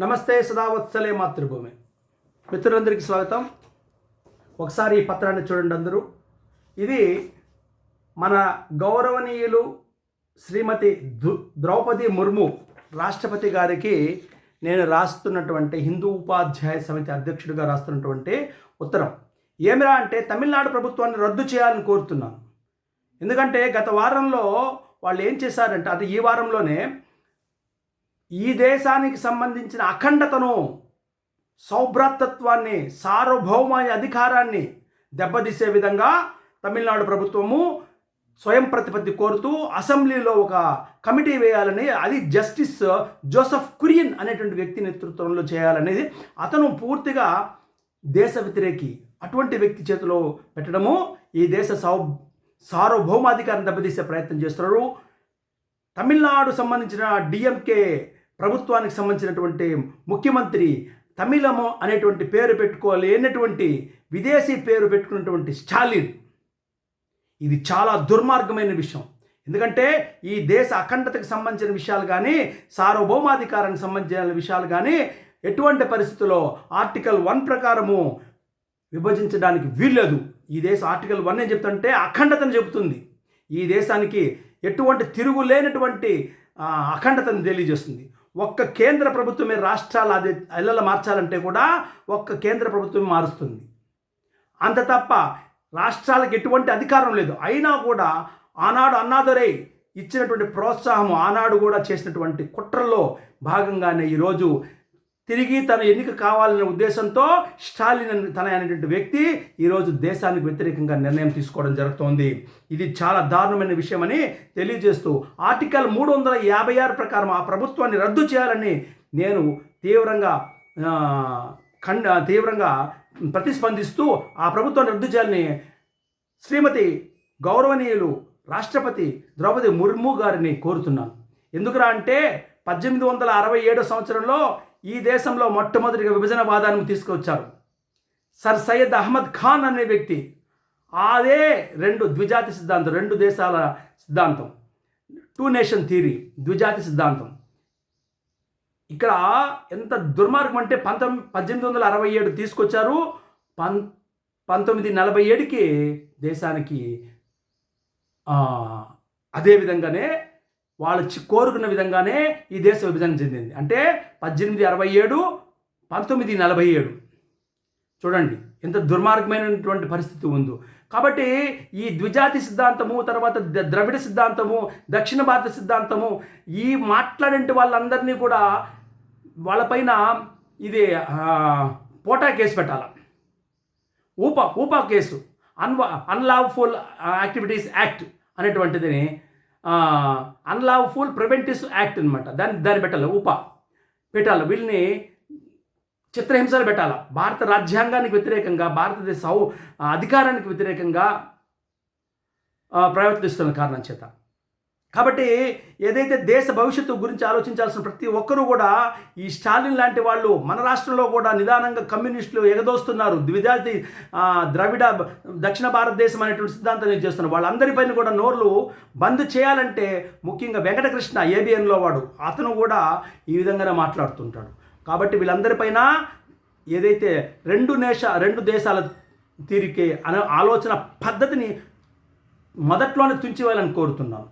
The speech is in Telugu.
నమస్తే సదావత్సలే మాతృభూమి. మిత్రులందరికీ స్వాగతం. ఒకసారి ఈ పత్రాన్ని చూడండి అందరూ. ఇది మన గౌరవనీయులు శ్రీమతి ద్రౌపది ముర్ము రాష్ట్రపతి గారికి నేను రాస్తున్నటువంటి హిందూ ఉపాధ్యాయ సమితి అధ్యక్షుడిగా రాస్తున్నటువంటి ఉత్తరం. ఏమిరా అంటే తమిళనాడు ప్రభుత్వాన్ని రద్దు చేయాలని కోరుతున్నాను. ఎందుకంటే గత వారంలో వాళ్ళు ఏం చేశారంటే అది ఈ వారంలోనే ఈ దేశానికి సంబంధించిన అఖండతను సౌభ్రాతత్వాన్ని సార్వభౌమ అధికారాన్ని దెబ్బతీసే విధంగా తమిళనాడు ప్రభుత్వము స్వయం ప్రతిపత్తి కోరుతూ అసెంబ్లీలో ఒక కమిటీ వేయాలని అది జస్టిస్ జోసఫ్ కురియన్ అనేటువంటి వ్యక్తి నేతృత్వంలో చేయాలనేది అతను పూర్తిగా దేశ వ్యతిరేకి అటువంటి వ్యక్తి చేతిలో పెట్టడము ఈ దేశ సౌ సార్వభౌమాధికారం దెబ్బతీసే ప్రయత్నం చేస్తున్నారు. తమిళనాడు సంబంధించిన డిఎంకే ప్రభుత్వానికి సంబంధించినటువంటి ముఖ్యమంత్రి తమిళము అనేటువంటి పేరు పెట్టుకోలేనటువంటి విదేశీ పేరు పెట్టుకున్నటువంటి స్టాలిన్. ఇది చాలా దుర్మార్గమైన విషయం. ఎందుకంటే ఈ దేశ అఖండతకు సంబంధించిన విషయాలు కానీ సార్వభౌమాధికారానికి సంబంధించిన విషయాలు కానీ ఎటువంటి పరిస్థితుల్లో ఆర్టికల్ వన్ ప్రకారము విభజించడానికి వీల్లేదు. ఈ దేశ ఆర్టికల్ వన్ ఏం చెప్తుంటే అఖండతను చెబుతుంది. ఈ దేశానికి ఎటువంటి తిరుగులేనటువంటి అఖండతను తెలియజేస్తుంది. ఒక్క కేంద్ర ప్రభుత్వమే రాష్ట్రాలు అది అల్లల మార్చాలంటే కూడా ఒక్క కేంద్ర ప్రభుత్వమే మారుస్తుంది. అంత తప్ప రాష్ట్రాలకు ఎటువంటి అధికారం లేదు. అయినా కూడా ఆనాడు అన్నాదొరై ఇచ్చినటువంటి ప్రోత్సాహం ఆనాడు కూడా చేసినటువంటి కుట్రల్లో భాగంగానే ఈరోజు తిరిగి తన ఎన్నిక కావాలనే ఉద్దేశంతో స్టాలిన్ అని తన అనేటువంటి వ్యక్తి ఈరోజు దేశానికి వ్యతిరేకంగా నిర్ణయం తీసుకోవడం జరుగుతోంది. ఇది చాలా దారుణమైన విషయమని తెలియజేస్తూ ఆర్టికల్ మూడు వందల యాభై ఆరు ప్రకారం ఆ ప్రభుత్వాన్ని రద్దు చేయాలని నేను తీవ్రంగా ఖండ తీవ్రంగా ప్రతిస్పందిస్తూ ఆ ప్రభుత్వాన్ని రద్దు చేయాలని శ్రీమతి గౌరవనీయులు రాష్ట్రపతి ద్రౌపది ముర్ము గారిని కోరుతున్నాను. ఎందుకురా అంటే పద్దెనిమిది వందల అరవై ఏడో సంవత్సరంలో ఈ దేశంలో మొట్టమొదటిగా విభజనవాదాన్ని తీసుకొచ్చారు సర్ సయ్యద్ అహ్మద్ ఖాన్ అనే వ్యక్తి అదే రెండు ద్విజాతి సిద్ధాంతం రెండు దేశాల సిద్ధాంతం టూ నేషన్ థియరీ ద్విజాతి సిద్ధాంతం. ఇక్కడ ఎంత దుర్మార్గం అంటే పంతొమ్మిది పద్దెనిమిది వందల అరవై ఏడు తీసుకొచ్చారు. పం పంతొమ్మిది నలభై ఏడుకి దేశానికి అదేవిధంగానే అదే విధంగానే వాళ్ళు చి- కోరుకున్న విధంగానే ఈ దేశ విభజన చెందింది. అంటే పద్దెనిమిది అరవై ఏడు పంతొమ్మిది నలభై ఏడు. చూడండి ఎంత దుర్మార్గమైనటువంటి పరిస్థితి ఉందో. కాబట్టి ఈ ద్విజాతి సిద్ధాంతము తర్వాత ద- ద్రవిడ సిద్ధాంతము దక్షిణ భారత సిద్ధాంతము ఈ మాట్లాడే వాళ్ళందరినీ కూడా వాళ్ళపైన ఇది పోటా కేసు పెట్టాలి. UAPA UAPA case. అన్వా అన్లాఫుల్ యాక్టివిటీస్ యాక్ట్ అనేటువంటిదిని అన్లాఫుల్ ప్రివెంటివ్ యాక్ట్ అనమాట దాన్ని దాన్ని పెట్టాలి? ఉప. పెట్టాలి? వీళ్ళని చిత్రహింసలు పెట్టాలి? భారత రాజ్యాంగానికి వ్యతిరేకంగా భారతదేశ అధికారానికి వ్యతిరేకంగా ప్రవర్తిస్తున్న కారణం చేత. కాబట్టి ఏదైతే దేశ భవిష్యత్తు గురించి ఆలోచించాల్సిన ప్రతి ఒక్కరూ కూడా ఈ స్టాలిన్ లాంటి వాళ్ళు మన రాష్ట్రంలో కూడా నిదానంగా కమ్యూనిస్టులు ఎగదోస్తున్నారు. ద్విజాతి ద్రవిడ దక్షిణ భారతదేశం అనేటువంటి సిద్ధాంతాన్ని చేస్తున్నారు? వాళ్ళందరిపైన కూడా నోర్లు బంద్ చేయాలంటే ముఖ్యంగా వెంకటకృష్ణ ఏబిఎన్లో వాడు. అతను కూడా ఈ విధంగానే మాట్లాడుతుంటాడు. కాబట్టి వీళ్ళందరిపైన ఏదైతే రెండు నేష రెండు దేశాల తీరికే అనే ఆలోచన పద్ధతిని మొదట్లోనే తుంచివేయాలని కోరుతున్నాను.